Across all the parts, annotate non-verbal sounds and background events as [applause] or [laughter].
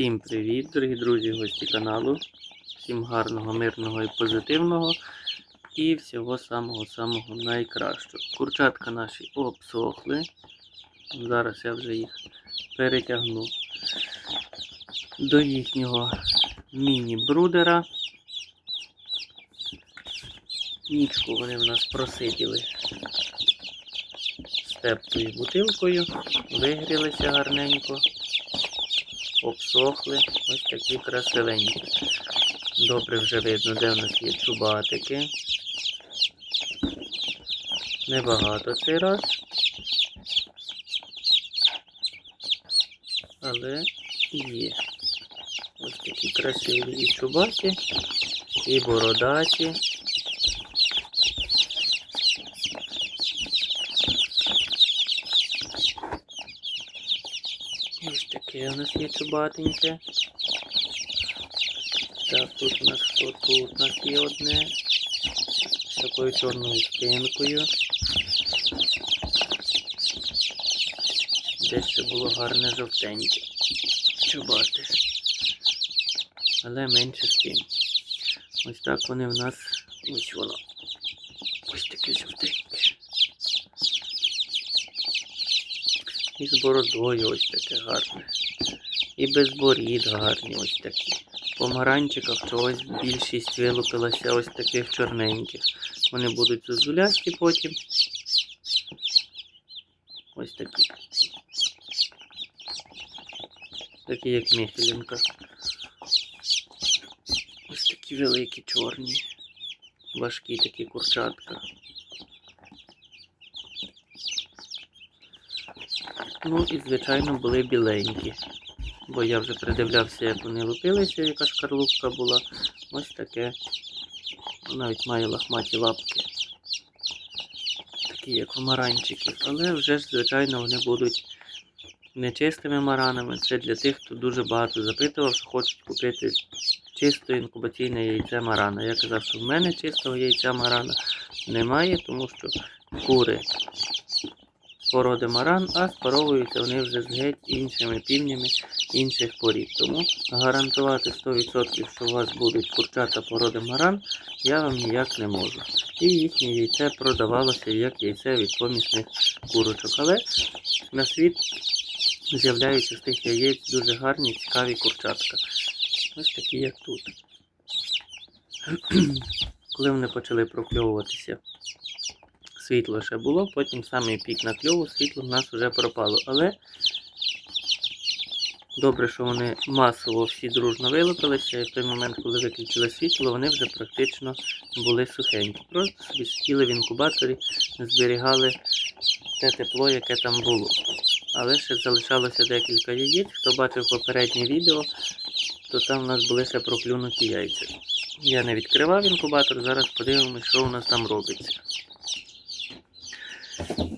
Всім привіт, дорогі друзі, гості каналу. Всім гарного, мирного і позитивного. І всього самого-самого найкращого. Курчатка наші обсохли. Зараз я вже їх перетягну до їхнього міні-брудера. Нічку вони в нас просиділи з теплою бутилкою, вигрілися гарненько обсохли. Ось такі красивенькі. Добре вже видно, де в нас є чубатики. Небагато цей раз. Але є. Ось такі красиві і чубаті, і бородаті. Ось таке у нас є чубатеньке. Так, тут у нас хто тут у нас є одне. З такою чорною спинкою. Десь було гарне жовтеньке. Чубате. Але менше з тим. Ось так вони в нас. Ось воно. Ось таке жовтеньке. І з бородою ось таке гарне. І без борід гарні ось такі. По маранчиках чогось більшість вилупилася ось таких чорненьких. Вони будуть зозулясті потім. Ось такі. Такі як міхелінка. Ось такі великі чорні. Важкі такі курчатка. Ну і, звичайно, були біленькі. Бо я вже придивлявся, як вони лупилися, яка шкарлупка була. Ось таке. Навіть має лахматі лапки. Такі, як у маранчиків. Але вже звичайно, вони будуть нечистими маранами. Це для тих, хто дуже багато запитував, що хочуть купити чисто інкубаційне яйце марана. Я казав, що в мене чистого яйця марана немає, тому що кури породи маран, а спаровуються вони вже з геть іншими півнями інших порід. Тому гарантувати 100%, що у вас будуть курчата породи маран, я вам ніяк не можу. І їхнє яйце продавалося як яйце від помісних курочок. Але на світ з'являються з тих яєць дуже гарні, цікаві курчатка. Ось такі, як тут. [clears throat] Коли вони почали прокльовуватися світло ще було, потім самий пік на кльову, світло в нас вже пропало. Але добре, що вони масово всі дружно вилупилися, і в той момент, коли виключили світло, вони вже практично були сухенькі. Просто собі сиділи в інкубаторі, зберігали те тепло, яке там було. Але ще залишалося декілька яєць. Хто бачив попереднє відео, то там у нас були ще проклюнуті яйця. Я не відкривав інкубатор, зараз подивимось, що у нас там робиться.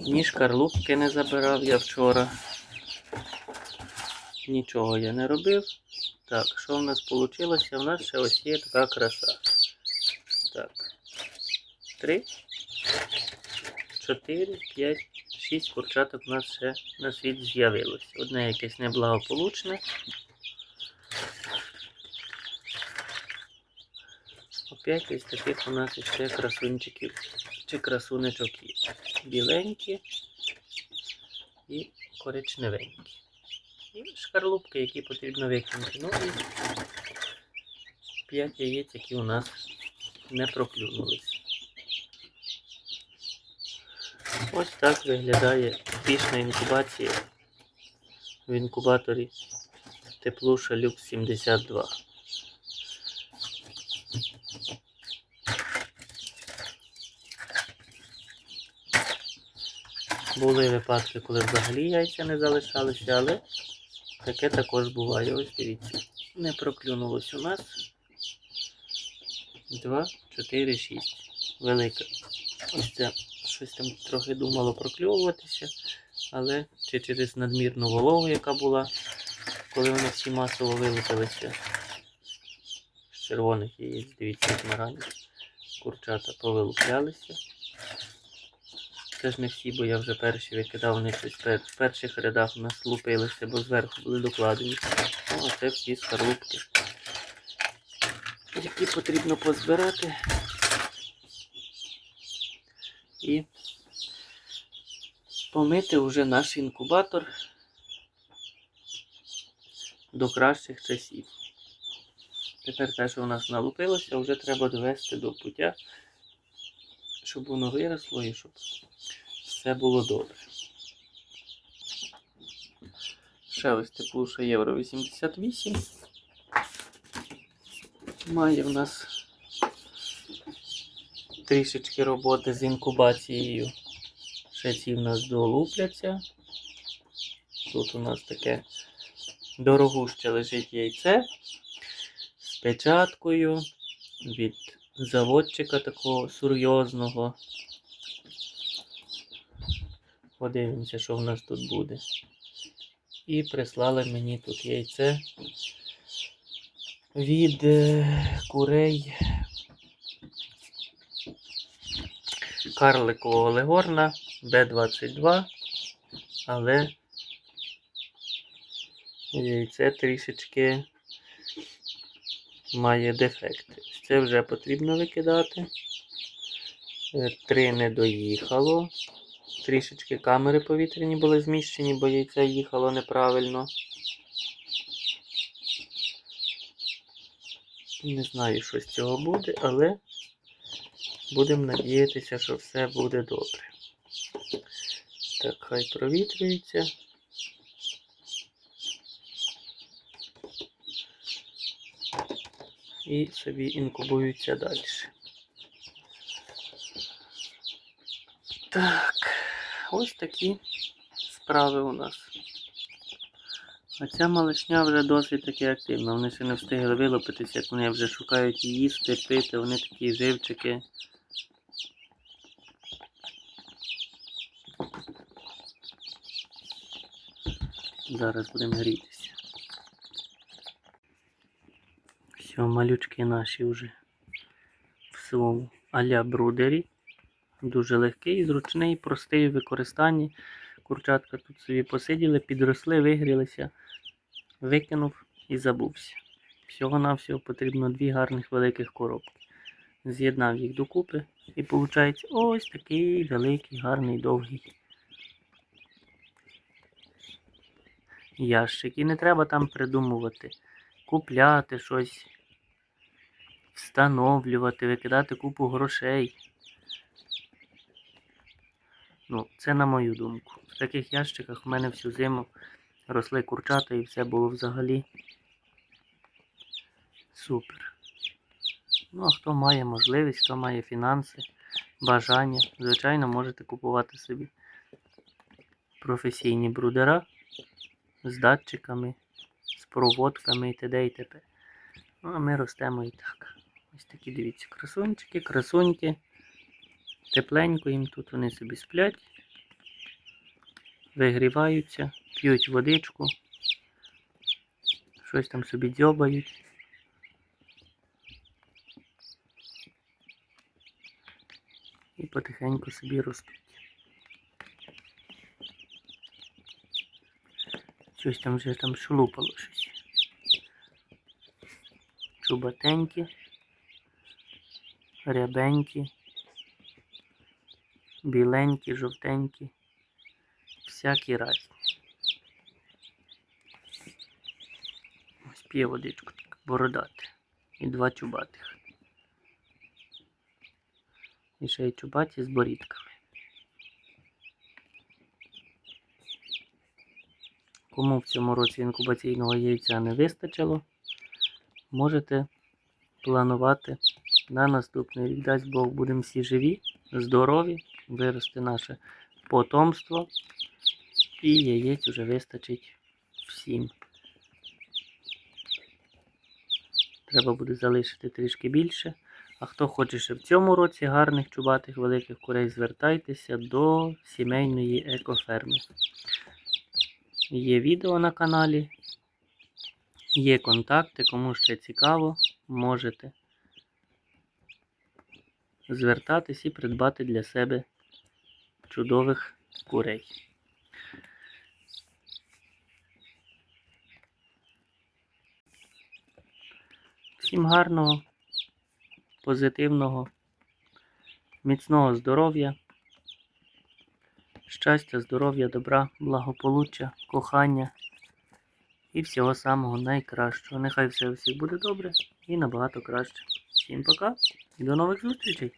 Ні шкарлупки не забирав я вчора. Нічого я не робив. Так, що в нас вийшло? У нас ще ось є така краса. Так. Три, чотири, п'ять, шість курчаток у нас ще на світ з'явилось. Одне якесь неблагополучне. Опять ось таких у нас ще красунчиків чи красунечок є. Біленькі і коричневенькі. І шкарлупки, які потрібно викинути. Ну і 5 яєць, які у нас не проклюнулись. Ось так виглядає успішна інкубація в інкубаторі Теплуша Люкс 72. Були випадки, коли взагалі яйця не залишалися, але таке також буває. Ось дивіться. Не проклюнулось у нас. 2, 4, 6. Велика. Ось це щось там трохи думало прокльовуватися, але чи через надмірну вологу, яка була, коли вони всі масово вилупилися з червоних яєць, дивіться, марані. Курчата повилуплялися. Це ж не всі, бо я вже перші викидав, вони щось в перших рядах у нас лупилися, бо зверху були докладені. Ну, а це всі скорлупки, які потрібно позбирати. І помити вже наш інкубатор до кращих часів. Тепер те, що у нас налупилося, вже треба довести до пуття, щоб воно виросло і щоб все було добре. Ще ось теплуша євро 88. Має в нас трішечки роботи з інкубацією. Ще ці в нас долупляться. Тут у нас таке дорогуще лежить яйце з печаткою від заводчика такого серйозного. Подивимося, що в нас тут буде. І прислали мені тут яйце від е, курей карликового легорна Б22, але яйце трішечки має дефекти. Це вже потрібно викидати. Е, Три не доїхало. Трішечки камери повітряні були зміщені, бо яйце їхало неправильно. Не знаю, що з цього буде, але будемо надіятися, що все буде добре. Так, хай провітрюється. І собі інкубуються далі. Так, ось такі справи у нас. А ця малишня вже досить таки активна. Вони ще не встигли вилупитися, як вони вже шукають їсти, пити, вони такі живчики. Зараз будемо грітися. Все, малючки наші вже в своєму аля брудері. Дуже легкий, зручний, простий в використанні. Курчатка тут собі посиділи, підросли, вигрілися, викинув і забувся. Всього-навсього потрібно дві гарних великих коробки. З'єднав їх докупи і виходить ось такий великий, гарний, довгий ящик. І не треба там придумувати, купляти щось, встановлювати, викидати купу грошей. Ну, це на мою думку. В таких ящиках в мене всю зиму росли курчата і все було взагалі супер. Ну, а хто має можливість, хто має фінанси, бажання, звичайно, можете купувати собі професійні брудера з датчиками, з проводками і т.д. і т.п. Ну, а ми ростемо і так. Ось такі, дивіться, красунчики, красуньки. Тепленько їм тут вони собі сплять, вигріваються, п'ють водичку, щось там собі дзьобають. І потихеньку собі ростуть. Щось там вже там шелупало щось. Чубатенькі, рябенькі біленькі, жовтенькі, всякі разні. Ось п'є водичку, так, бородати. І два чубатих. І ще й чубаті з борідками. Кому в цьому році інкубаційного яйця не вистачило, можете планувати на наступний рік. Дасть Бог, будемо всі живі, здорові, виросте наше потомство, і яєць вже вистачить всім. Треба буде залишити трішки більше. А хто хоче ще в цьому році гарних чубатих великих курей, звертайтеся до сімейної екоферми. Є відео на каналі, є контакти, кому ще цікаво, можете звертатись і придбати для себе чудових курей. Всім гарного, позитивного, міцного здоров'я, щастя, здоров'я, добра, благополуччя, кохання і всього самого найкращого. Нехай все у всіх буде добре і набагато краще. Всім пока і до нових зустрічей!